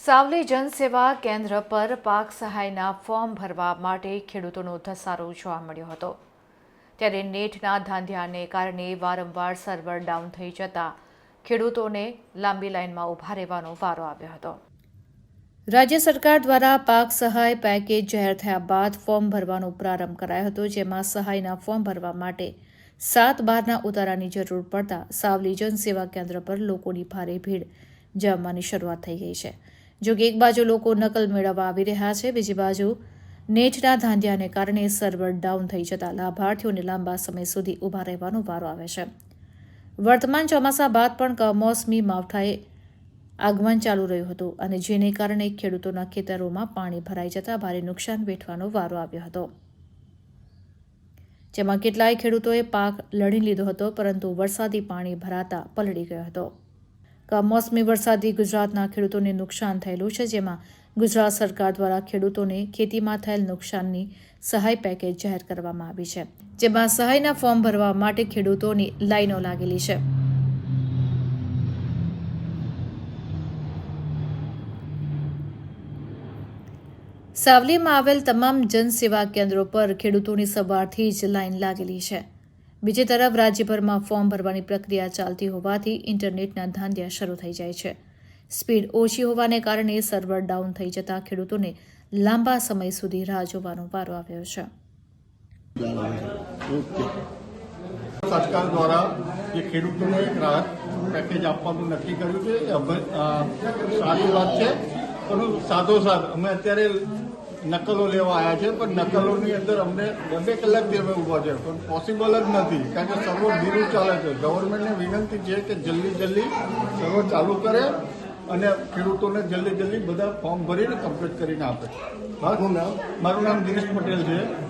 સાવલી જનસેવા કેન્દ્ર પર પાક સહાયના ફોર્મ ભરવા માટે ખેડૂતોનો ધસારો જોવા મળ્યો હતો. ત્યારે નેટના ધાંધિયાને કારણે વારંવાર સર્વર ડાઉન થઈ જતા ખેડૂતોને લાંબી લાઇનમાં ઊભા રહેવાનો વારો આવ્યો હતો. રાજ્ય સરકાર દ્વારા પાક સહાય પેકેજ જાહેર થયા બાદ ફોર્મ ભરવાનો પ્રારંભ કરાયો હતો, જેમાં સહાયના ફોર્મ ભરવા માટે સાત બારના ઉતારાની જરૂર પડતા સાવલી જનસેવા કેન્દ્ર પર લોકોની ભારે ભીડ જમવાની શરૂઆત થઈ ગઈ છે. જો કે એક બાજુ લોકો નકલ મેળવવા આવી રહ્યા છે, બીજી બાજુ નેટના ધાંધિયાને કારણે સર્વર ડાઉન થઈ જતા લાભાર્થીઓને લાંબા સમય સુધી ઊભા રહેવાનો વારો આવે છે. વર્તમાન ચોમાસા બાદ પણ કમોસમી માવઠાએ આગમન ચાલુ રહ્યું હતું અને જેને કારણે ખેડૂતોના ખેતરોમાં પાણી ભરાઈ જતા ભારે નુકસાન વેઠવાનો વારો આવ્યો હતો. જેમાં કેટલાય ખેડૂતોએ પાક લણી લીધો હતો, પરંતુ વરસાદી પાણી ભરાતા પલળી ગયો હતો. કમોસમી વરસાદથી ગુજરાતના ખેડૂતોને નુકસાન થયેલું છે, જેમાં ગુજરાત સરકાર દ્વારા ખેડૂતોને ખેતીમાં થયેલ નુકસાનની સહાય પેકેજ જાહેર કરવામાં આવી છે, જેમાં સહાયના ફોર્મ ભરવા માટે ખેડૂતોની લાઈનો લાગેલી છે. સાવલીમાં આવેલ તમામ જનસેવા કેન્દ્રો પર ખેડૂતોની સવારથી જ લાઈન લાગેલી છે. બીજી તરફ રાજ્યભરમાં ફોર્મ ભરવાની પ્રક્રિયા ચાલતી હોવાથી ઇન્ટરનેટના ધાંધિયા શરૂ થઈ જાય છે. સ્પીડ ઓછી હોવાને કારણે સર્વર ડાઉન થઈ જતા ખેડૂતોને લાંબા સમય સુધી રાહ જોવાનો વારો આવ્યો છે. સરકાર દ્વારા જે ખેડૂતોને એક રાહત પેકેજ આપવાનું નક્કી કર્યું છે સારી વાત છે. પણ સાથોસાથ અમે અત્યારે નકલો લેવા આવ્યા છે પણ નકલોની અંદર અમને બે કલાક અમે ઊભા છે પણ પોસિબલ જ નથી કારણ કે સર્વર ધીરું ચાલે છે. ગવર્મેન્ટને વિનંતી છે કે જલ્દી જલ્દી સર્વર ચાલુ કરે અને ખેડૂતોને જલ્દી જલ્દી બધા ફોર્મ ભરીને કમ્પ્લીટ કરીને આપે. મારું નામ? મારું નામ દિનેશ પટેલ છે.